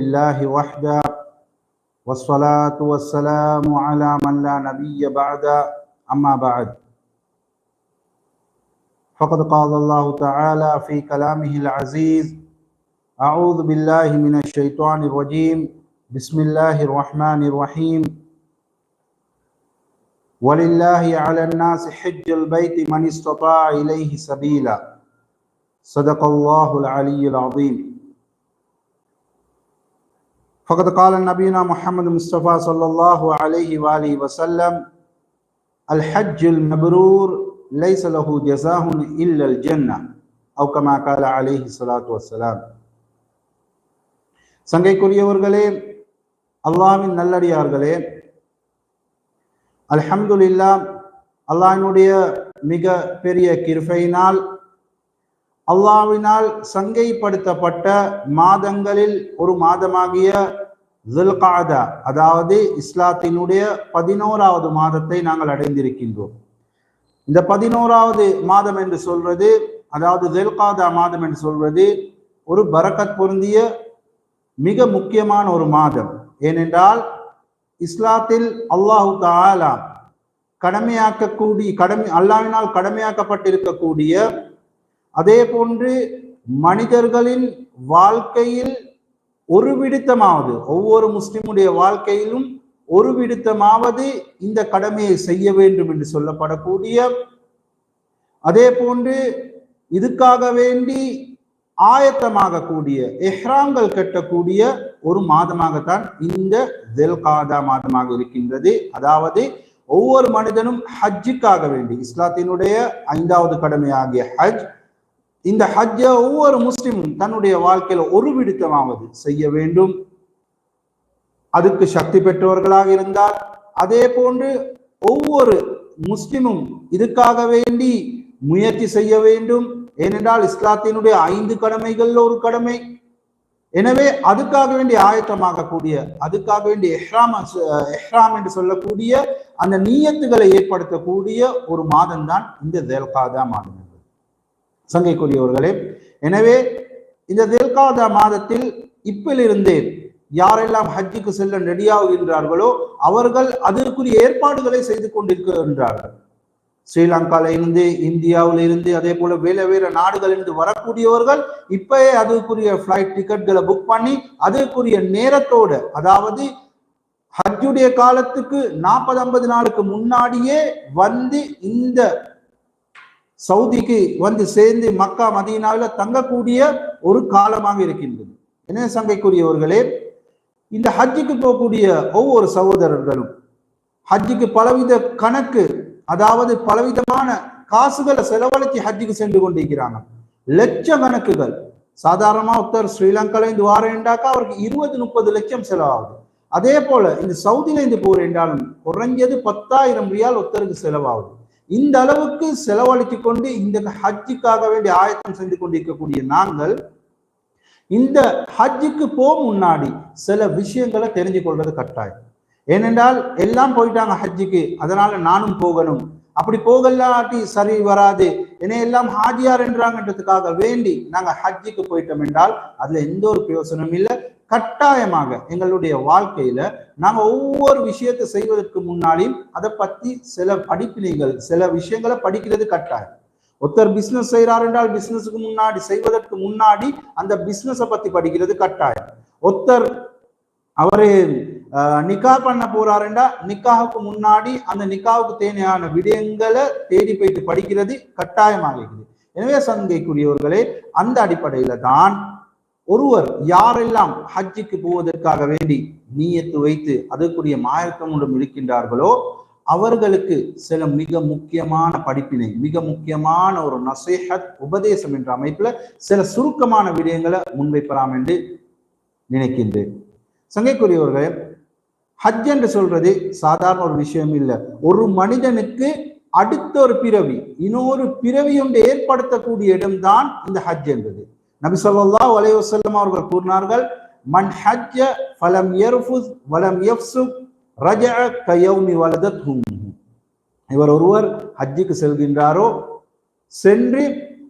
لله وحده والصلاة والسلام على من لا نبي بعد. أما بعد فقد قال الله تعالى في كلامه العزيز أعوذ بالله من الشيطان الرجيم بسم الله الرحمن الرحيم. ولله على الناس حج البيت من استطاع إليه سبيلا. صدق الله العلي العظيم. فقد قال نبينا محمد مصطفى صلى الله عليه وآله وسلم الحج المبرور ليس له جزاء إلا الجنة أو كما قال عليه الصلاة والسلام சங்கைக்குரியவர்களே அல்லாஹ்வின் நல்லடியார்களே அல்ஹம்துலில்லா அல்லாஹ்வினுடைய மிக பெரிய கிருபையினால் அல்லாவினால் சங்கைப்படுத்தப்பட்ட மாதங்களில் ஒரு மாதமாகிய ஜுல்காதா அதாவது இஸ்லாத்தினுடைய பதினோராவது மாதத்தை நாங்கள் அடைந்திருக்கின்றோம். இந்த பதினோராவது மாதம் என்று சொல்றது அதாவது ஜெல்காதா மாதம் என்று சொல்வது ஒரு பரக்கத் பொருந்திய மிக முக்கியமான ஒரு மாதம். ஏனென்றால் இஸ்லாத்தில் அல்லாஹு தாலா கடமையாக்கக்கூடிய கடமை அல்லாவினால் கடமையாக்கப்பட்டிருக்கக்கூடிய அதே போன்று மனிதர்களின் வாழ்க்கையில் ஒரு விடுத்தமாவது ஒவ்வொரு முஸ்லிமுடைய வாழ்க்கையிலும் ஒரு விடுத்தமாவது இந்த கடமையை செய்ய வேண்டும் என்று சொல்லப்படக்கூடிய அதே போன்று இதுக்காக வேண்டி ஆயத்தமாக கூடிய எஹ்ராங்கள் கட்டக்கூடிய ஒரு மாதமாகத்தான் இந்த தெல்காதா மாதமாக இருக்கின்றது. அதாவது ஒவ்வொரு மனிதனும் ஹஜ்ஜுக்காக வேண்டி இஸ்லாத்தினுடைய ஐந்தாவது கடமையாகிய ஹஜ் இந்த ஹஜ்ஜை ஒவ்வொரு முஸ்லிமும் தன்னுடைய வாழ்க்கையில ஒரு விடுத்தமாவது செய்ய வேண்டும். அதுக்கு சக்தி பெற்றவர்களாக இருந்தால் அதே போன்று ஒவ்வொரு முஸ்லிமும் இதுக்காக வேண்டி முயற்சி செய்ய வேண்டும். ஏனென்றால் இஸ்லாத்தினுடைய ஐந்து கடமைகள்ல ஒரு கடமை. எனவே அதுக்காக வேண்டிய ஆயத்தமாக கூடிய அதுக்காக வேண்டிய எஹ்ராம் எஹ்ராம் என்று சொல்லக்கூடிய அந்த நீயத்துகளை ஏற்படுத்தக்கூடிய ஒரு மாதம் தான் இந்த தேல்காதா மாதம். சங்கைக்குரியவர்களே எனவே இந்த தேல்காதா மாதத்தில் இப்பிலிருந்தே யாரெல்லாம் ஹஜ்ஜுக்கு செல்ல ரெடியாகுகின்றார்களோ அவர்கள் அதற்குரிய ஏற்பாடுகளை செய்து கொண்டிருக்கின்றார்கள். ஸ்ரீலங்கால இருந்து இந்தியாவில இருந்து அதே போல வேற வேற நாடுகளிலிருந்து வரக்கூடியவர்கள் இப்பயே அதுக்குரிய ஃப்ளைட் டிக்கெட்களை புக் பண்ணி அதற்குரிய நேரத்தோடு அதாவது ஹஜ்ஜுடைய காலத்துக்கு நாற்பது ஐம்பது நாளுக்கு முன்னாடியே வந்து இந்த சவுதிக்கு வந்து சேர்ந்து மக்கா மதீனாவில் தங்கக்கூடிய ஒரு காலமாக இருக்கின்றது. என்ன சங்கைக்குரியவர்களே? இந்த ஹஜ்ஜுக்கு போகக்கூடிய ஒவ்வொரு சகோதரர்களும் ஹஜ்ஜுக்கு பலவித கணக்கு அதாவது பலவிதமான காசுகளை செலவழித்து ஹஜ்ஜுக்கு சென்று கொண்டிருக்கிறாங்க. லட்ச கணக்குகள் சாதாரணமா ஒருத்தர் ஸ்ரீலங்கால இருந்து வாரேண்டாக்கா அவருக்கு இருபது முப்பது லட்சம் செலவாகுது. அதே போல இந்த சவுதியில இருந்து போறேன்றாலும் குறைஞ்சது பத்தாயிரம் ரியால் ஒருத்தருக்கு செலவாகுது. இந்த அளவுக்கு செலவழித்து கொண்டு இந்த ஹஜ்ஜுக்காக வேண்டிய ஆயத்தம் செஞ்சு கொண்டிருக்கக்கூடிய நாங்கள் இந்த ஹஜ்ஜுக்கு போ முன்னாடி சில விஷயங்களை தெரிஞ்சு கொள்வது கட்டாயம். ஏனென்றால் எல்லாம் போயிட்டாங்க ஹஜ்ஜுக்கு அதனால நானும் போகணும். அப்படி போகலாட்டி சரி வராது. என்னை எல்லாம் ஹாஜியார் என்றாங்கன்றதுக்காக வேண்டி நாங்க ஹஜ்ஜுக்கு போயிட்டோம் என்றால் அதுல எந்த ஒரு பிரயோசனமும் இல்லை. கட்டாயமாக எங்களுடைய வாழ்க்கையில நாங்க ஒவ்வொரு விஷயத்தை செய்வதற்கு முன்னாடியும் அதை பத்தி சில படிப்பினைகள் சில விஷயங்களை படிக்கிறது கட்டாயம். ஒருத்தர் பிசினஸ் செய்கிறார் என்றால் பிசினஸுக்கு முன்னாடி செய்வதற்கு முன்னாடி அந்த பிசினஸை பத்தி படிக்கிறது கட்டாயம். ஒருத்தர் அவரு நிக்கா பண்ண போறாருண்டா நிக்காவுக்கு முன்னாடி அந்த நிக்காவுக்கு தேவையான விடயங்களை தேடி போயிட்டு படிக்கிறது கட்டாயமாக இருக்குது எனவே சந்தைக்குரியவர்களே அந்த அடிப்படையில தான் ஒருவர் யாரெல்லாம் ஹஜ்ஜுக்கு போவதற்காக வேண்டி நீயத்து வைத்து அதற்குரிய மாயக்கம் ஒன்றும் இருக்கின்றார்களோ அவர்களுக்கு சில மிக முக்கியமான படிப்பினை மிக முக்கியமான ஒரு நசேஹத் உபதேசம் என்ற அமைப்புல சில சுருக்கமான விடயங்களை முன்வைப்பலாம் என்று நினைக்கின்றேன். சங்கைக்குரியவர்களே ஹஜ் என்று சொல்றது சாதாரண ஒரு விஷயம் இல்லை. ஒரு மனிதனுக்கு அடுத்த ஒரு பிறவி இன்னொரு பிறவி ஒன்று ஏற்படுத்தக்கூடிய இடம்தான் இந்த ஹஜ் என்பது. நபி சொல்லா வலைவசல்லம் அவர்கள் கூறினார்கள் மன் ஹஜ்ஜ ஃபலம் எர்ஃபுஸ் வலம் எஃப்சுக் ரஜ கயௌமி வலதத் இவர் ஒருவர் ஹஜ்ஜிக்கு செல்கின்றாரோ சென்று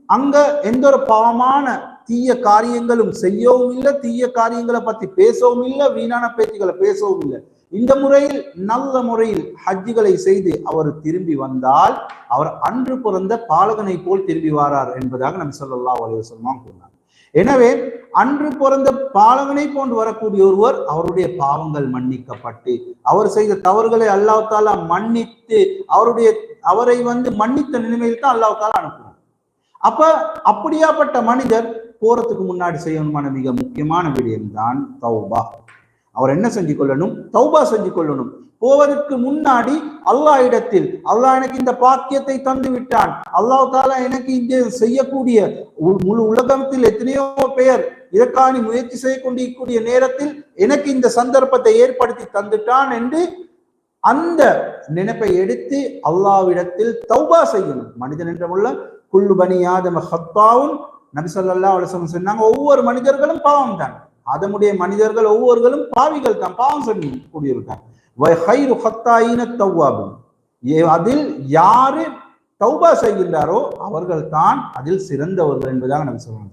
அங்க எந்த ஒரு பாவமான தீய காரியங்களும் செய்யவும் இல்லை தீய காரியங்களை பத்தி பேசவும் இல்லை வீணான பேச்சுகளை பேசவும் இல்லை. இந்த முறையில் நல்ல முறையில் ஹஜ்ஜுகளை செய்து அவர் திரும்பி வந்தால் அவர் அன்று பிறந்த பாலகனை போல் திரும்பி வாரார் என்பதாக நம் சொல்லலாம் அலுவலமாக கூறினார். எனவே அன்று பிறந்த பாலகனை போன்று வரக்கூடிய ஒருவர் அவருடைய பாவங்கள் மன்னிக்கப்பட்டு அவர் செய்த தவறுகளை அல்லாவுதாலா மன்னித்து அவருடைய அவரை வந்து மன்னித்த நிலைமையில் தான் அல்லாஹ் தாலா அனுப்புவார் அப்ப அப்படியாப்பட்ட மனிதர் போறதுக்கு முன்னாடி செய்யணுமான மிக முக்கியமான விடயம் தான் தௌபா. அவர் என்ன செஞ்சு கொள்ளணும் தௌபா செஞ்சு கொள்ளணும் போவதற்கு முன்னாடி அல்லாஹ் இடத்தில் அல்லாஹ் எனக்கு இந்த பாக்கியத்தை தந்து விட்டான். அல்லாஹ் தாலா எனக்கு இங்கே செய்யக்கூடிய முழு உலகத்தில் எத்தனையோ பேர் இதற்கான முயற்சி செய்ய கொண்டிருக்கக்கூடிய நேரத்தில் எனக்கு இந்த சந்தர்ப்பத்தை ஏற்படுத்தி தந்துட்டான் என்று அந்த நினைப்பை எடுத்து அல்லாவிடத்தில் தௌபா செய்யணும். மனிதன் என்றமுள்ள குல்லு பனி ஹத்தாவும் நபிசல்லா அலுவலம் சொன்னாங்க ஒவ்வொரு மனிதர்களும் பாவம் தான் அதனுடைய மனிதர்கள் ஒவ்வொருவர்களும் பாவிகள் தான் பாவம் சொல்லி கூடியிருக்காங்க ஹைரு ஏ- அதில் யாரு தௌபா செய்கின்றாரோ அவர்கள் தான் அதில் சிறந்தவர்கள் என்பதாக நாங்கள் சொல்லணும்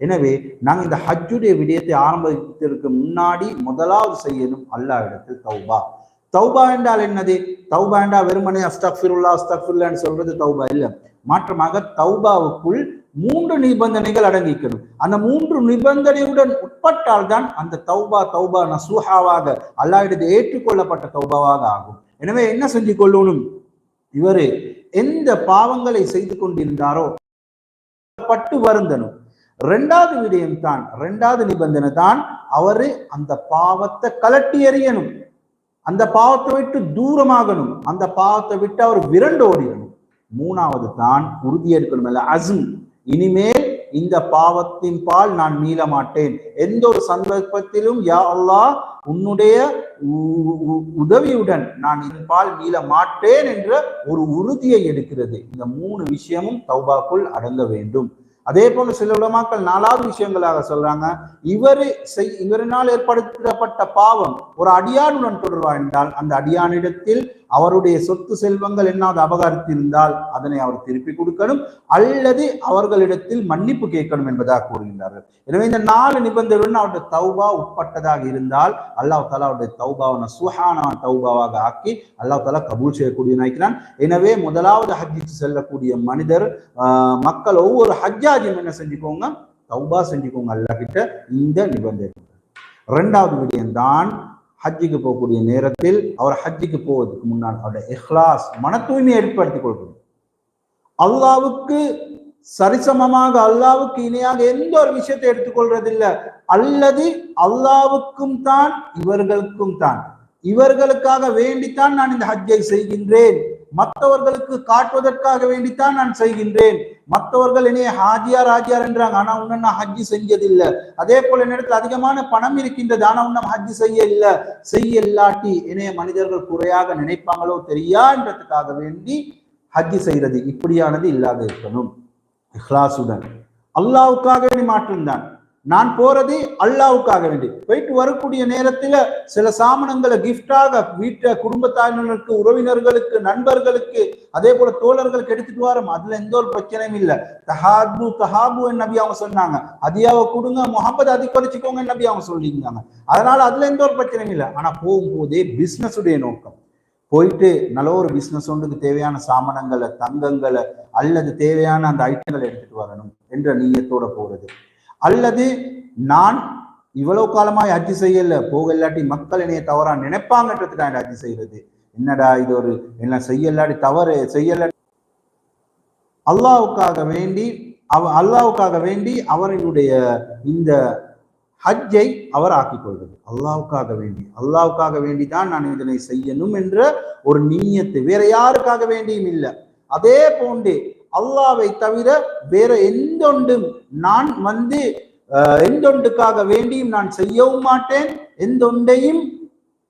எனவே நாங்கள் இந்த ஹஜ்ஜுடைய விடயத்தை ஆரம்பித்ததற்கு முன்னாடி முதலாவது செய்யணும் அல்லாஹ் இடத்தில் தௌபா. தௌபா என்றால் என்னது? தௌபா என்றால் வெறுமனே அஸ்தக்ஃபிருல்லா அஸ்தக்ஃபிருல்லான்னு சொல்றது தௌபா இல்லை. மாற்றமாக தௌபாவுக்குள் மூன்று நிபந்தனைகள் அடங்கிக்கணும் அந்த மூன்று நிபந்தனையுடன் உட்பட்டால் தான் அந்த தௌபா தௌபா நசூஹாவாக அல்லாஹ்விடத்தை ஏற்றுக்கொள்ளப்பட்ட தௌபாவாக ஆகும். எனவே என்ன செஞ்சு கொள்ளணும்? இவர் எந்த பாவங்களை செய்து கொண்டிருந்தாரோ பட்டு வருந்தனும் ரெண்டாவது விடயம் தான் ரெண்டாவது நிபந்தனை தான் அவரு அந்த பாவத்தை கலட்டி எறியணும். அந்த பாவத்தை விட்டு தூரமாகணும். அந்த பாவத்தை விட்டு அவர் விரண்டு ஓடிடணும். மூணாவது தான் உறுதியேற்கணும் எடுக்கணும் அல்ல அசும் இனிமேல் இந்த பாவத்தின் பால் நான் மீள மாட்டேன் எந்த ஒரு சந்தர்ப்பத்திலும் யா அல்லா உன்னுடைய உ- உ- உதவியுடன் நான் இதன் பால் மீள மாட்டேன் என்ற ஒரு உறுதியை எடுக்கிறது. இந்த மூணு விஷயமும் தௌபாக்குள் அடங்க வேண்டும். அதே போல சில உலமாக்கள் நாலாவது விஷயங்களாக சொல்றாங்க. இவரு செய் இவரினால் ஏற்படுத்தப்பட்ட பாவம் ஒரு அடியானுடன் தொடர்வா என்றால் அந்த அடியானிடத்தில் அவருடைய சொத்து செல்வங்கள் என்னாவது அபகரித்திருந்தால் அதனை அவர் திருப்பி கொடுக்கணும் அல்லது அவர்களிடத்தில் மன்னிப்பு கேட்கணும் என்பதாக கூறுகின்றார்கள். எனவே இந்த நாலு நிபந்தனையுடன் அவருடைய தௌபா உட்பட்டதாக இருந்தால் அல்லாஹ் தாலா அவருடைய தௌபாவை சுஹானா தௌபாவாக ஆக்கி அல்லாஹ் தாலா கபூல் செய்யக்கூடிய நினைக்கிறான் எனவே முதலாவது ஹஜ்ஜிக்கு செல்லக்கூடிய மனிதர் ஆஹ், மக்கள் ஒவ்வொரு ஹஜ்ஜாஜியும் என்ன செஞ்சுக்கோங்க? தௌபா செஞ்சுக்கோங்க அல்லாஹ் கிட்ட இந்த நிபந்தனை ரெண்டாவது விடயம் தான் ஹஜ்ஜிக்கு போகக்கூடிய நேரத்தில் அவர் ஹஜ்ஜிக்கு போவதற்கு முன்னால் அவருடைய இஹ்லாஸ் மன தூய்மையை ஏற்படுத்திக் கொள்வது. அல்லாவுக்கு சரிசமமாக அல்லாவுக்கு இணையாக எந்த ஒரு விஷயத்தை எடுத்துக்கொள்றதில்லை அல்லது அல்லாவுக்கும் தான் இவர்களுக்கும் தான். இவர்களுக்காக வேண்டித்தான் நான் இந்த ஹஜ்ஜை செய்கின்றேன். மற்றவர்களுக்கு காட்டுவதற்காக வேண்டித்தான் நான் செய்கின்றேன். மற்றவர்கள் என்னைய ஹாஜியார் ஹாஜியார் என்றாங்க. ஆனா உன்ன நான் ஹஜ்ஜி செஞ்சதில்லை. அதே போல என்னிடத்துல அதிகமான பணம் இருக்கின்றது. ஆனா உன்னம் ஹஜ்ஜி செய்ய இல்ல செய்ய இல்லாட்டி என்னைய மனிதர்கள் குறையாக நினைப்பாங்களோ தெரியா என்றதுக்காக வேண்டி ஹஜ்ஜி செய்யறது இப்படியானது இல்லாத இருக்கணும். இஹ்லாசுடன். அல்லாவுக்காக வேண்டி மாற்றம்தான் நான் போறது அல்லாவுக்காக வேண்டி. போயிட்டு வரக்கூடிய நேரத்துல சில சாமனங்களை கிஃப்டாக வீட்டை குடும்பத்தாரினருக்கு உறவினர்களுக்கு நண்பர்களுக்கு அதே போல தோழர்களுக்கு எடுத்துட்டு வரோம். அதுல எந்த ஒரு பிரச்சனையும் இல்லை. தஹாபு தஹாபு நபி அவங்க சொன்னாங்க. அதியாவை கொடுங்க முகமது அதிகரிச்சுக்கோங்க நபி அவங்க சொல்லியிருந்தாங்க. அதனால அதுல எந்த ஒரு பிரச்சனையும் இல்லை. ஆனா போகும்போதே பிசினஸ் உடைய நோக்கம். போயிட்டு நல்ல ஒரு பிசினஸ் ஒன்றுக்கு தேவையான சாமானங்களை தங்கங்களை அல்லது தேவையான அந்த ஐட்டங்களை எடுத்துட்டு வரணும் என்ற நீயத்தோட போறது. அல்லது நான் இவ்வளவு காலமா ஹஜ்ஜி செய்யல போக இல்லாட்டி மக்கள் என்னைய தவறா நினைப்பாங்கன்றதுக்காக ஹஜ்ஜி செய்யறது. என்னடா இது ஒரு என்ன செய்யலாட்டி தவறு செய்யல அல்லாவுக்காக வேண்டி அவ அல்லாவுக்காக வேண்டி அவர்களுடைய இந்த ஹஜ்ஜை அவர் ஆக்கிக் கொள்வது. அல்லாவுக்காக வேண்டி அல்லாவுக்காக வேண்டி தான் நான் இதனை செய்யணும் என்ற ஒரு நீயத்து வேற யாருக்காக வேண்டியும் இல்லை. அதே போன்று அல்லாவை தவிர வேற எந்தொண்டும் நான் வந்து எந்தொண்டுக்காக வேண்டியும் நான் செய்யவும் மாட்டேன். எந்தொண்டையும்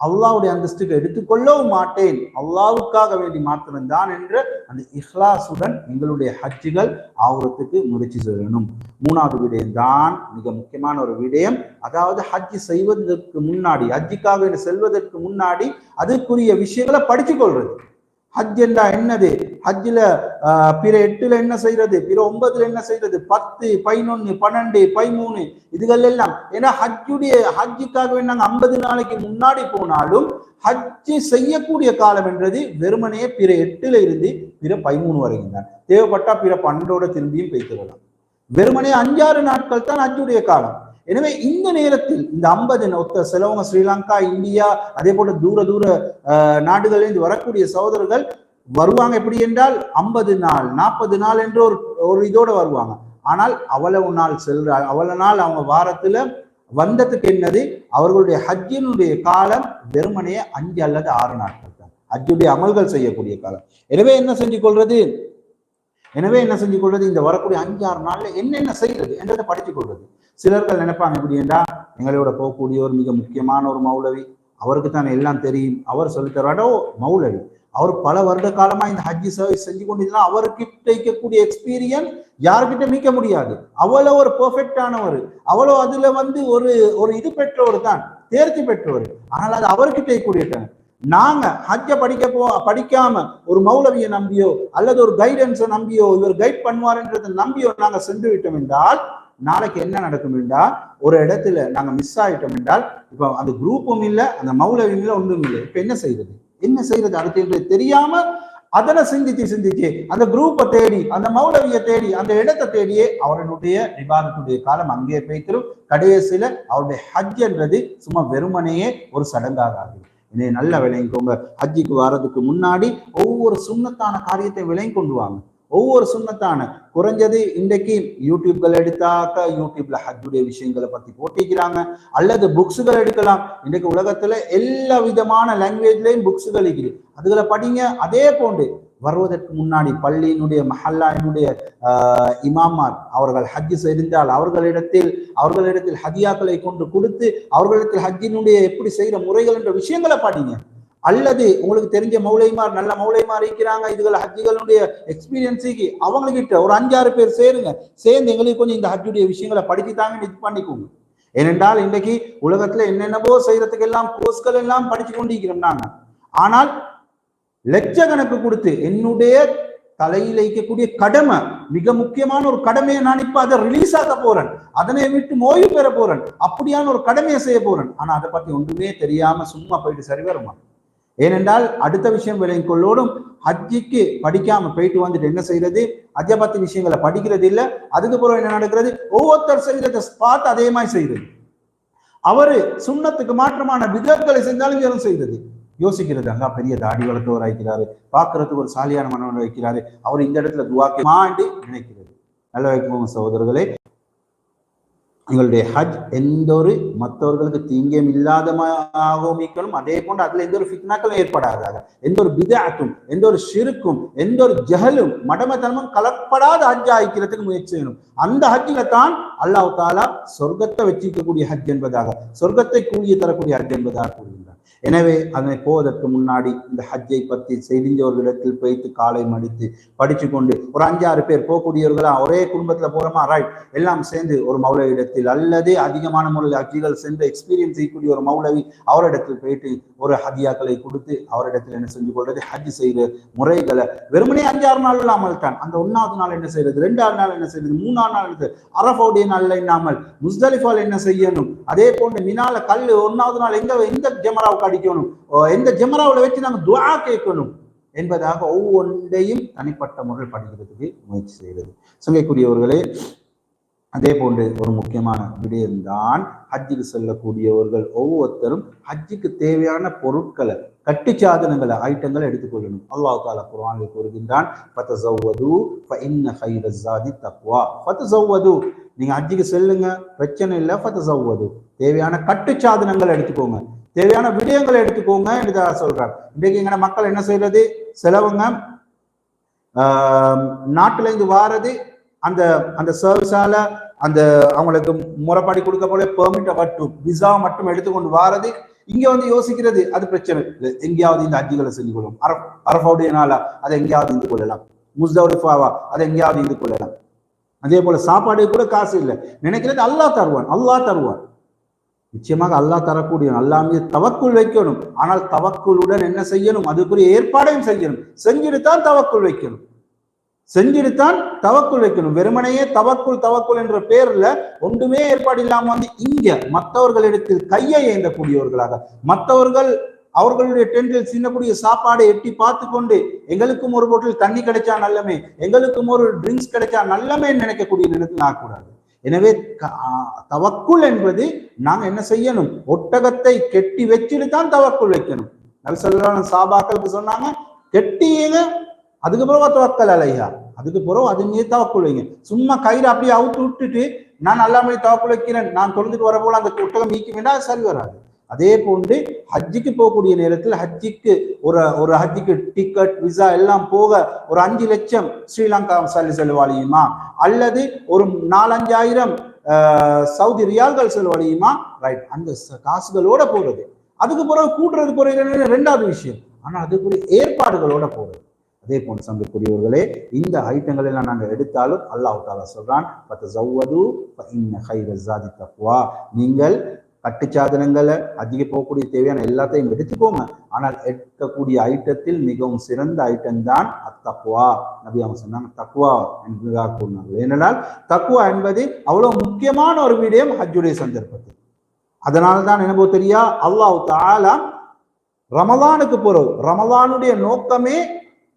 அல்லாவுடைய அந்தஸ்துக்கு எடுத்துக்கொள்ளவும் மாட்டேன். அல்லாவுக்காக வேண்டி மாத்திரம்தான் என்ற அந்த இஹ்லாசுடன் எங்களுடைய ஹஜ்ஜுகள் ஆவரத்துக்கு முயற்சி செய்யணும். மூணாவது விடயம் தான் மிக முக்கியமான ஒரு விடயம். அதாவது ஹஜ்ஜி செய்வதற்கு முன்னாடி ஹஜ்ஜிக்காக செல்வதற்கு முன்னாடி அதுக்குரிய விஷயங்களை படிச்சு கொள்றது ஹஜ் என்றா என்னது? ஹஜ்ஜில் பிற எட்டுல என்ன செய்யறது பிற ஒன்பதுல என்ன செய்யறது பத்து பதினொன்னு பன்னெண்டு பதிமூணு இதுகள் எல்லாம். ஏன்னா ஹஜ்ஜுடைய ஹஜ்ஜுக்காகவே நாங்கள் ஐம்பது நாளைக்கு முன்னாடி போனாலும் ஹஜ்ஜு செய்யக்கூடிய காலம் என்றது வெறுமனே பிற எட்டுல இருந்து பிற பதிமூணு வரைக்கும் தான். தேவைப்பட்டா பிற பன்னெண்டோட திரும்பியும் பேசிடலாம் வெறுமனே அஞ்சாறு நாட்கள் தான் ஹஜ்ஜுடைய காலம். எனவே இந்த நேரத்தில் இந்த ஐம்பது ஒத்த சிலவங்க ஸ்ரீலங்கா இந்தியா அதே போல தூர தூர நாடுகளிலிருந்து வரக்கூடிய சகோதரர்கள் வருவாங்க எப்படி என்றால் ஐம்பது நாள் நாற்பது நாள் என்று ஒரு ஒரு இதோட வருவாங்க. ஆனால் அவ்வளவு நாள் செல்ற அவ்வளவு நாள் அவங்க வாரத்துல வந்ததுக்கு என்னது? அவர்களுடைய ஹஜ்ஜினுடைய காலம் வெறுமனையே அஞ்சு அல்லது ஆறு நாட்கள் தான். ஹஜ்ஜுடைய அமல்கள் செய்யக்கூடிய காலம். எனவே என்ன செஞ்சு கொள்றது எனவே என்ன செஞ்சு கொள்வது? இந்த வரக்கூடிய அஞ்சு ஆறு நாள்ல என்னென்ன செய்யறது என்றதை படிச்சு கொள்வது. சிலர்கள் நினைப்பாங்க எப்படி என்றா எங்களோட போகக்கூடிய ஒரு மிக முக்கியமான ஒரு மௌலவி. அவருக்கு தான் எல்லாம் தெரியும். அவர் சொல்லித்தராடோ மௌலவி அவர் பல வருட காலமா இந்த ஹஜ்ஜி சர்வீஸ் செஞ்சு கொண்டிருந்தா அவர்கிட்ட இருக்கக்கூடிய எக்ஸ்பீரியன்ஸ் யாருக்கிட்ட மீட்க முடியாது. அவ்வளோ ஒரு பெர்ஃபெக்டானவர் அவ்வளோ அதுல வந்து ஒரு ஒரு இது பெற்றவர் தான். தேர்ச்சி பெற்றவர். ஆனால் அது அவர்கிட்ட கூடியிட்டாங்க நாங்க ஹஜ்ஜ படிக்க போ படிக்காம ஒரு மௌலவியை நம்பியோ அல்லது ஒரு கைடன்ஸை நம்பியோ இவர் கைட் பண்ணுவார்ன்றதை நம்பியோ நாங்க சென்று விட்டோம் என்றால் நாளைக்கு என்ன நடக்கும் என்றால் ஒரு இடத்துல நாங்கள் மிஸ் ஆயிட்டோம் என்றால் இப்போ அந்த குரூப்பும் இல்லை அந்த மௌலவியும் இல்லை ஒன்றும் இல்லை. இப்போ என்ன செய்யறது என்ன செய்யறது அடுத்து தெரியாம அதனை சிந்திச்சு சிந்திச்சு அந்த குரூப்பை தேடி அந்த மௌலவியை தேடி அந்த இடத்தை தேடியே அவர்களுடைய விவாதத்துடைய காலம் அங்கே போய்த்திரும். கடைசியில அவருடைய ஹஜ் என்றது சும்மா வெறுமனையே ஒரு சடங்காக ஆகும் இதை நல்லா விளங்கிக்கோங்க. ஹஜ்ஜிக்கு வர்றதுக்கு முன்னாடி ஒவ்வொரு சுண்ணத்தான காரியத்தை விளங்கி கொண்டு வாங்க. ஒவ்வொரு சுண்ணத்தான. குறைஞ்சது இன்றைக்கு யூடியூப்கள் எடுத்தாக்க யூடியூப்ல ஹஜ்ஜுடைய விஷயங்களை பத்தி போட்டிக்கிறாங்க அல்லது புக்ஸுகள் எடுக்கலாம். இன்றைக்கு உலகத்துல எல்லா விதமான லாங்குவேஜ்லயும் புக்ஸுகள் இருக்குது. அதுகளை படிங்க. அதே போன்று வருவதற்கு முன்னாடி பள்ளியினுடைய மஹல்லாயினுடைய இமாமார் அவர்கள் ஹஜ்ஜு செய்திருந்தால் அவர்களிடத்தில் அவர்களிடத்தில் ஹதியாக்களை கொண்டு கொடுத்து அவர்களிடத்தில் ஹஜ்ஜினுடைய எப்படி செய்கிற முறைகள் என்ற விஷயங்களை படிங்க. அல்லது உங்களுக்கு தெரிஞ்ச மௌலைமார் நல்ல மௌலைமார் இருக்கிறாங்க. இதுகள் ஹஜ்ஜிகளுடைய எக்ஸ்பீரியன்ஸுக்கு அவங்கக்கிட்ட ஒரு அஞ்சாறு பேர் சேருங்க. சேர்ந்து எங்களுக்கு கொஞ்சம் இந்த ஹஜ்ஜுடைய விஷயங்களை படிச்சுட்டாங்க இது பண்ணிக்கோங்க. ஏனென்றால் இன்றைக்கு உலகத்துல என்னென்னவோ செய்யறதுக்கு எல்லாம் கோர்ஸ்கள் எல்லாம் படிச்சு கொண்டிருக்கிறோம் நாங்க. ஆனால் லட்சக்கணக்கு கொடுத்து என்னுடைய தலையில் வைக்கக்கூடிய கடமை மிக முக்கியமான ஒரு கடமையை நான் இப்ப அதை ரிலீஸ் ஆக போறேன். அதனை விட்டு ஓய்வு பெற போறேன். அப்படியான ஒரு கடமையை செய்ய போறேன். ஆனா அதை பத்தி ஒன்றுமே தெரியாம சும்மா போயிட்டு சரி வருமா ஏனென்றால் அடுத்த விஷயம் விளையங்கொள்ளோடும் ஹஜ்ஜிக்கு படிக்காம போயிட்டு வந்துட்டு என்ன செய்யறது? ஹஜ்ஜை பத்தி விஷயங்களை படிக்கிறது இல்ல. அதுக்கு பிறகு என்ன நடக்கிறது? ஒவ்வொருத்தர் செய்யறதை பார்த்து அதே மாதிரி செய்யறது அவரு சுண்ணத்துக்கு மாற்றமான விதங்களை செஞ்சாலும் எதுவும் செய்யறது யோசிக்கிறது அங்க பெரிய தாடி வளர்த்தவர் ஆயிக்கிறாரு பாக்குறதுக்கு ஒரு சாலியான மனவன் வைக்கிறாரு அவர் இந்த இடத்துல துவாக்கி மாண்டி நினைக்கிறது. நல்ல வைக்கும் சகோதரர்களே எங்களுடைய ஹஜ் எந்த ஒரு மற்றவர்களுக்கு தீங்கியம் இல்லாத ஆகோமிக்கணும் அதே போன்று அதுல எந்த ஒரு ஃபித்னாக்களும் ஏற்படாதாக. எந்த ஒரு பிதாத்தும் எந்த ஒரு சிறுக்கும் எந்த ஒரு ஜஹலும் மடமத்தனமும் கலப்படாத ஹஜ் ஆயிக்கிறதுக்கு முயற்சி செய்யணும். அந்த ஹஜ்ஜில தான் அல்லாஹ் தாலா சொர்க்கத்தை வச்சிருக்கக்கூடிய ஹஜ் என்பதாக சொர்க்கத்தை கூலிய தரக்கூடிய ஹஜ் என்பதாக கூறுகின்றார். எனவே அதனை போவதற்கு முன்னாடி இந்த ஹஜ்ஜை பற்றி தெரிஞ்சவர்களிடத்தில் போய்த்து காலை மடித்து படிச்சு கொண்டு ஒரு அஞ்சாறு பேர் போகக்கூடியவர்களா? ஒரே குடும்பத்துல போறோமா? ரைட் எல்லாம் சேர்ந்து ஒரு மௌலவி இடத்தில் அல்லது அதிகமான முறையில் ஹஜ்ஜிகள் சென்று எக்ஸ்பீரியன்ஸ் செய்யக்கூடிய ஒரு மௌலவி அவரிடத்தில் போயிட்டு ஒரு ஹதியாக்களை கொடுத்து அவரிடத்தில் என்ன செஞ்சு கொள்றது ஹஜ் செய்கிற முறைகளை. வெறுமனே அஞ்சாறு நாள் இல்லாமல் தான். அந்த ஒன்னாவது நாள் என்ன செய்யறது ரெண்டாவது நாள் என்ன செய்யறது மூணாவது நாள் என்ன அரபவுடைய நாள்ல இல்லாமல் முஸ்தலிஃபால் என்ன செய்யணும்? அதே போன்று மினால கல் ஒன்னாவது நாள் எங்க எந்த ஜமராவுக்கு படிக்கணும். எந்த ஜெமராவில் வச்சு நாங்கள் துவா கேட்கணும் என்பதாக ஒவ்வொன்றையும் தனிப்பட்ட முறையில் படிக்கிறதுக்கு முயற்சி செய்கிறது. சங்கைக்குரியவர்களே அதே போன்று ஒரு முக்கியமான விடயம்தான் ஹஜ்ஜுக்கு செல்லக்கூடியவர்கள் ஒவ்வொருத்தரும் ஹஜ்ஜுக்கு தேவையான பொருட்களை கட்டு சாதனங்களை ஐட்டங்களை எடுத்துக்கொள்ளணும் அல்லாஹ் தாலா குர்ஆனில் கூறுகின்றான் ஃபதஸவ்வது ஃபஇன்ன ஹைர ஸாதி தக்வா. ஃபதஸவ்வது. நீங்க ஹஜ்ஜுக்கு செல்லுங்க பிரச்சனை இல்லை ஃபதஸவ்வது. தேவையான கட்டு சாதனங்களை எடுத்துக்கோங்க. தேவையான விடயங்களை எடுத்துக்கோங்க என்று சொல்றார். இன்றைக்கு எங்க மக்கள் என்ன செய்யறது? செலவுங்க நாட்டுல இருந்து வாரது அந்த அந்த சர்வீஸால அந்த அவங்களுக்கு முறைப்படி கொடுக்க போல பெர்மிட்டை மட்டும் விசா மட்டும் எடுத்துக்கொண்டு வாரது இங்க வந்து யோசிக்கிறது அது பிரச்சனை. இல்லை எங்கேயாவது இந்த அஜிகளை செஞ்சு கொள்ளும் அரப் அரஃபோடைய நாளா அதை எங்கேயாவது இருந்து கொள்ளலாம். முஸ்தௌரிஃபாவா அதை எங்கேயாவது இருந்து கொள்ளலாம். அதே போல சாப்பாடு கூட காசு இல்லை. நினைக்கிறது அல்லா தருவான் அல்லா தருவான். நிச்சயமாக அல்லாஹ் தரக்கூடிய அல்லாஹ் தவக்குள் வைக்கணும். ஆனால் தவக்குளுடன் என்ன செய்யணும்? அதுக்குரிய ஏற்பாடையும் செய்யணும். செஞ்சுட்டுத்தான் தவக்குள் வைக்கணும். செஞ்சிருத்தான் தவக்குள் வைக்கணும். வெறுமனையே தவக்குள் தவக்குள் என்ற பேர்ல ஒன்றுமே ஏற்பாடு இல்லாம வந்து இங்க மற்றவர்களிடத்தில் கையை ஏந்தக்கூடியவர்களாக மற்றவர்கள் அவர்களுடைய டென்டில் சின்னக்கூடிய சாப்பாடை எட்டி பார்த்து கொண்டு எங்களுக்கும் ஒரு பொட்டில் தண்ணி கிடைச்சா நல்லமே எங்களுக்கும் ஒரு ட்ரிங்க்ஸ் கிடைச்சா நல்லமே நினைக்கக்கூடிய நிலத்தில் ஆகக்கூடாது எனவே தவக்குள் என்பது நாங்கள் என்ன செய்யணும்? ஒட்டகத்தை கெட்டி வச்சுட்டு தான் தவக்குள் வைக்கணும். நல்சல்லான சாபாக்களுக்கு சொன்னாங்க கெட்டியங்க அதுக்கு பிறகு தவக்கல் அலையா அதுக்கு பிறகு அது மீது தவக்குள் வைங்க. சும்மா கயிறு அப்படியே அவுத்து விட்டுட்டு நான் நல்லா மாதிரி தவக்குள் வைக்கிறேன் நான் தொழுந்துட்டு வர போல அந்த ஒட்டகம் நீக்க வேண்டாம் சரி வராது. அதே போன்று ஹஜ்ஜிக்கு போகக்கூடிய நேரத்தில் ஹஜ்ஜிக்கு ஒரு ஒரு ஹஜ்ஜிக்கு டிக்கெட் விசா எல்லாம் போக ஒரு அஞ்சு லட்சம் ஸ்ரீலங்கா சல்லி செலவழியுமா அல்லது ஒரு நாலஞ்சாயிரம் சவுதி ரியால்கள் செலவழியுமா ரைட் அந்த காசுகளோட போறது. அதுக்கு பிறகு கூட்டுறது போறது ரெண்டாவது விஷயம். ஆனால் அதுக்குரிய ஏற்பாடுகளோட போறது. அதே போன்று சங்கக்கூடியவர்களே இந்த ஐட்டங்கள் எல்லாம் நாங்கள் எடுத்தாலும் அல்லாஹ் தாலா சொல்றான் பத்து ஜவ்வது நீங்கள் கட்டுச்சாதனங்களை அதிக போகக்கூடிய தேவையான எல்லாத்தையும் எடுத்துக்கோங்க. ஆனால் எடுக்கக்கூடிய ஐட்டத்தில் மிகவும் சிறந்த ஐட்டம் தான் அத்தக்குவா நபி அவங்க சொன்னாங்க தக்குவா என்பதாக கூறினார்கள். ஏனென்றால் தக்குவா என்பது அவ்வளவு முக்கியமான ஒரு விடயம் ஹஜ்ஜுடைய சந்தர்ப்பத்தில். அதனால தான் என்னவோ தெரியா? அல்லாஹ் தாலா ரமலானுக்கு போறோம். ரமலானுடைய நோக்கமே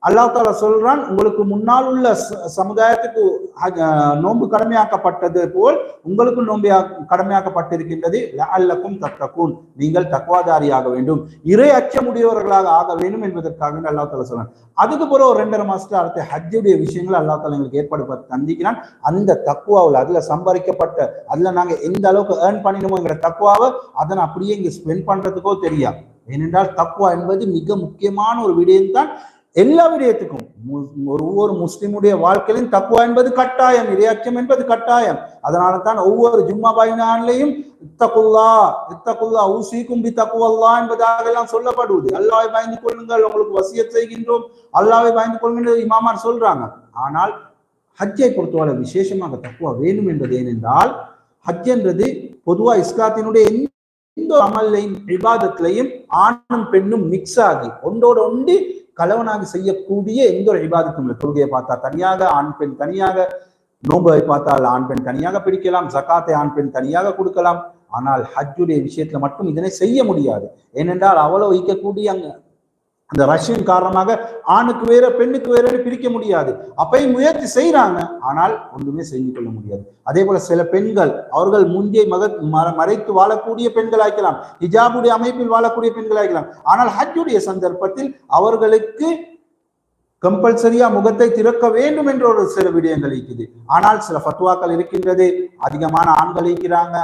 அல்லா தாலா சொல்றான் உங்களுக்கு முன்னால் உள்ள சமுதாயத்துக்கு நோன்பு கடமையாக்கப்பட்டது போல் உங்களுக்கு நோன்பு கடமையாக்கப்பட்டிருக்கின்றது. அல்லக்கும் தத்தக்கும் நீங்கள் தக்குவாதாரியாக வேண்டும். இறை அச்சமுடையவர்களாக ஆக வேண்டும் என்பதற்காக அல்லா தாலா சொல்றான். அதுக்கு பிறகு ஒரு ரெண்டரை மாசத்துல அடுத்த ஹஜ்ஜுடைய விஷயங்கள் அல்லா தாலா எங்களுக்கு ஏற்பாடு தந்திக்கிறான். அந்த தக்குவாவில் அதுல சம்பாதிக்கப்பட்ட அதுல நாங்க எந்த அளவுக்கு ஏர்ன் பண்ணினோமோங்கிற தக்குவாவை அதை அப்படியே இங்க ஸ்பெண்ட் பண்றதுக்கோ தெரியாது. ஏனென்றால் தக்குவா என்பது மிக முக்கியமான ஒரு விடயம் தான் எல்லா விடயத்துக்கும். ஒவ்வொரு முஸ்லிமுடைய வாழ்க்கையிலும் தக்குவா என்பது கட்டாயம் இரையச்சம் என்பது கட்டாயம். அதனால தான் ஒவ்வொரு ஜும்மா பயனாலையும் இத்தகுல்லா இத்தகுல்லா ஊசிக்கும் பி தக்குவல்லா என்பதாக எல்லாம் சொல்லப்படுவது. அல்லாவை பயந்து கொள்ளுங்கள் உங்களுக்கு வசியத் செய்கின்றோம். அல்லாவை பயந்து கொள்கின்றது இமாமார் சொல்றாங்க. ஆனால் ஹஜ்ஜை பொறுத்தவரை விசேஷமாக தக்குவா வேணும் என்பது ஏனென்றால் ஹஜ் என்றது பொதுவா இஸ்லாத்தினுடைய எந்த அமல்லையும் விவாதத்திலையும் ஆணும் பெண்ணும் மிக்ஸ் ஆகி ஒன்றோட ஒன்றி கலவனாக செய்யக்கூடிய எந்த ஒரு விவாதத்தும் இல்லை. தொழுகையை பார்த்தா தனியாக ஆண் பெண் தனியாக நோம்பை பார்த்தால் ஆண் பெண் தனியாக பிடிக்கலாம் ஜக்காத்தை ஆண் பெண் தனியாக கொடுக்கலாம். ஆனால் ஹஜ்ஜுடைய விஷயத்துல மட்டும் இதனை செய்ய முடியாது. ஏனென்றால் அவ்வளவு வைக்கக்கூடிய அங்க அந்த ரஷ்யன் காரணமாக ஆணுக்கு வேற பெண்ணுக்கு வேறன்னு பிரிக்க முடியாது. அப்பையும் முயற்சி செய்யறாங்க ஆனால் ஒன்றுமே செய்து கொள்ள முடியாது. அதே போல சில பெண்கள் அவர்கள் முந்தைய மக மறைத்து வாழக்கூடிய பெண்கள் ஆக்கலாம் ஹிஜாபுடைய அமைப்பில் வாழக்கூடிய பெண்கள் ஆக்கலாம் ஆனால் ஹஜ்ஜுடைய சந்தர்ப்பத்தில் அவர்களுக்கு கம்பல்சரியா முகத்தை திறக்க வேண்டும் என்ற ஒரு சில விடயங்கள் இருக்குது. ஆனால் சில ஃபத்வாக்கள் இருக்கின்றது. அதிகமான ஆண்கள் இருக்கிறாங்க.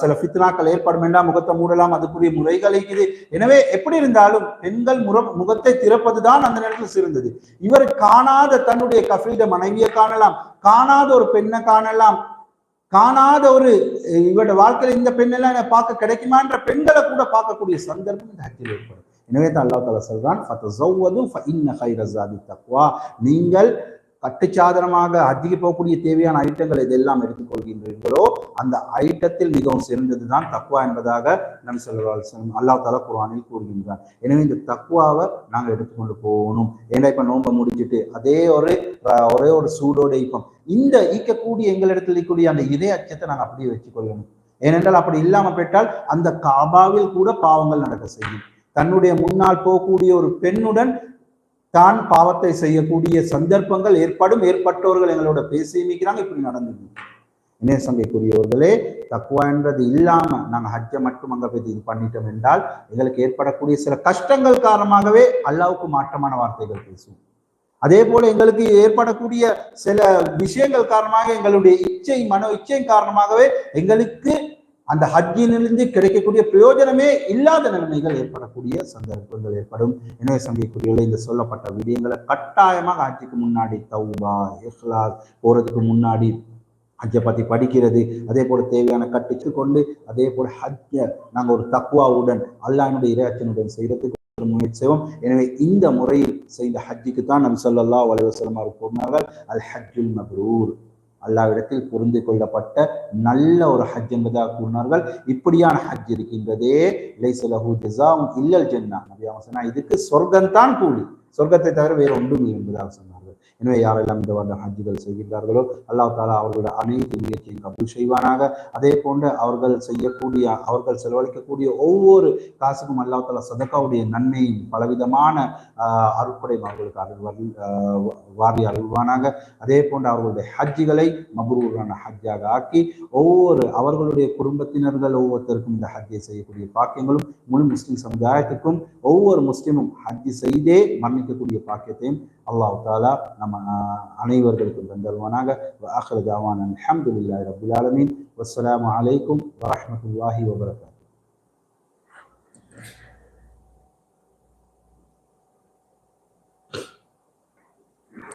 சில ஃபித்னாக்கள் ஏற்படும் என்றால் முகத்தை மூடலாம். அதுக்குரிய முறைகள் இருக்குது. எனவே எப்படி இருந்தாலும் பெண்கள் முற முகத்தை திறப்பதுதான் அந்த நேரத்தில் சிறந்தது. இவர் காணாத தன்னுடைய கஃபீட மனைவியை காணலாம். காணாத ஒரு பெண்ணை காணலாம். காணாத ஒரு இவருடைய வாழ்க்கையில் இந்த பெண்ணெல்லாம் பார்க்க கிடைக்குமான்ற பெண்களை கூட பார்க்கக்கூடிய சந்தர்ப்பம் இந்த ஹஜ்ஜில் ஏற்படும் எனவே தான் அல்லா தலா சொல்றான் தக்குவா நீங்கள் கட்டுச்சாதனமாக அதிக போகக்கூடிய தேவையான ஐட்டங்கள் எதெல்லாம் எடுத்துக்கொள்கின்றீர்களோ அந்த ஐட்டத்தில் மிகவும் சிறந்தது தான் தக்குவா என்பதாக நம் சொல்வாள் அல்லா தாலா குரானில் கூறுகின்றான். எனவே இந்த தக்குவாவை நாங்கள் எடுத்துக்கொண்டு போகணும். ஏன்னா இப்போ நோன்பை முடிஞ்சிட்டு அதே ஒரு ஒரே ஒரு சூடோட இப்பம். இந்த ஈக்கக்கூடிய எங்களிடத்தில் இருக்கக்கூடிய அந்த இதய அச்சத்தை நாங்கள் அப்படியே வச்சுக்கொள்ளணும். ஏனென்றால் அப்படி இல்லாமல் பெற்றால் அந்த காபாவில் கூட பாவங்கள் நடக்க செய்யும். தன்னுடைய முன்னால் போகக்கூடிய ஒரு பெண்ணுடன் தான் பாவத்தை செய்யக்கூடிய சந்தர்ப்பங்கள் ஏற்படும். ஏற்பட்டவர்கள் எங்களோட பேசி நிற்கிறாங்க இப்படி நடந்தது. இணைய சங்கைக்குரியவர்களே தக்குவா என்றது இல்லாம நாங்க ஹஜ்ஜை மட்டும் அங்க போய் இது பண்ணிட்டோம் என்றால் எங்களுக்கு ஏற்படக்கூடிய சில கஷ்டங்கள் காரணமாகவே அல்லாவுக்கு மாற்றமான வார்த்தைகள் பேசுவோம். அதே போல எங்களுக்கு ஏற்படக்கூடிய சில விஷயங்கள் காரணமாக எங்களுடைய இச்சை மன இச்சை காரணமாகவே எங்களுக்கு அந்த ஹஜ்ஜினிலிருந்து கிடைக்கக்கூடிய பிரயோஜனமே இல்லாத நிலைமைகள் ஏற்படக்கூடிய சந்தர்ப்பங்கள் ஏற்படும். எனவே சந்திக்கக்கூடிய இந்த சொல்லப்பட்ட விடயங்களை கட்டாயமாக ஹஜ்ஜுக்கு முன்னாடி தௌபா இஹ்லாஸ் போறதுக்கு முன்னாடி ஹஜ்ஜை பத்தி படிக்கிறது அதே போல தேவையான கட்டிச்சு கொண்டு அதே போல் ஹஜ்ஜை நாங்கள் ஒரு தக்குவாவுடன் அல்லாஹினுடைய இறையாச்சனுடன் செய்யறதுக்கு முயற்சியும் எனவே இந்த முறையில் செய்த ஹஜ்ஜிக்கு தான் நம் சொல்லல்லா வலைவசலமாக கூறினார்கள் அல் ஹஜ்ஜுல் மப்ரூர். அல்லாவிடத்தில் புரிந்து கொள்ளப்பட்ட நல்ல ஒரு ஹஜ் என்பதாக கூறினார்கள். இப்படியான ஹஜ் இருக்கின்றதே லைசலஹு ஜிசாவும் இல்லல் ஜென்னா. நபி அவங்க சொன்னா இதுக்கு சொர்க்கம்தான் கூலி. சொர்க்கத்தை தவிர வேறு ஒன்றும் இல்லை என்பதாக சொன்னார். எனவே யாரெல்லாம் இந்த வருடம் ஹஜ்ஜுகள் செய்கின்றார்களோ அல்லாஹ் தாலா அவர்களுடைய அனைத்து முயற்சியும் கபூல் செய்வானாக. அதே போன்று அவர்கள் செய்யக்கூடிய அவர்கள் செலவழிக்கக்கூடிய ஒவ்வொரு காசுக்கும் அல்லாஹ் தாலா சதக்காவுடைய நன்மையும் பலவிதமான ஆஹ், அருட்படையும் அவர்களுக்கு அருள் வாரி அருள்வானாக. அதே போன்று அவர்களுடைய ஹஜ்ஜுகளை மபரூரான ஹஜ்ஜாக ஆக்கி ஒவ்வொரு அவர்களுடைய குடும்பத்தினர்கள் ஒவ்வொருத்தருக்கும் இந்த ஹஜ்ஜை செய்யக்கூடிய பாக்கியங்களும் முழு முஸ்லிம் சமுதாயத்துக்கும் ஒவ்வொரு முஸ்லிமும் ஹஜ்ஜி செய்தே மரணிக்கக்கூடிய பாக்கியத்தையும் அல்லாஹ் தாலா நம்ம ஆஹ், அனைவர்களுக்கும் தந்தருவானாக ஆஹிர தாவான அல்ஹம்துலில்லாஹி ரப்பில் ஆலமீன் வஸ்ஸலாமு அலைக்கும் வரஹ்மத்துல்லாஹி வபரகாத்துஹு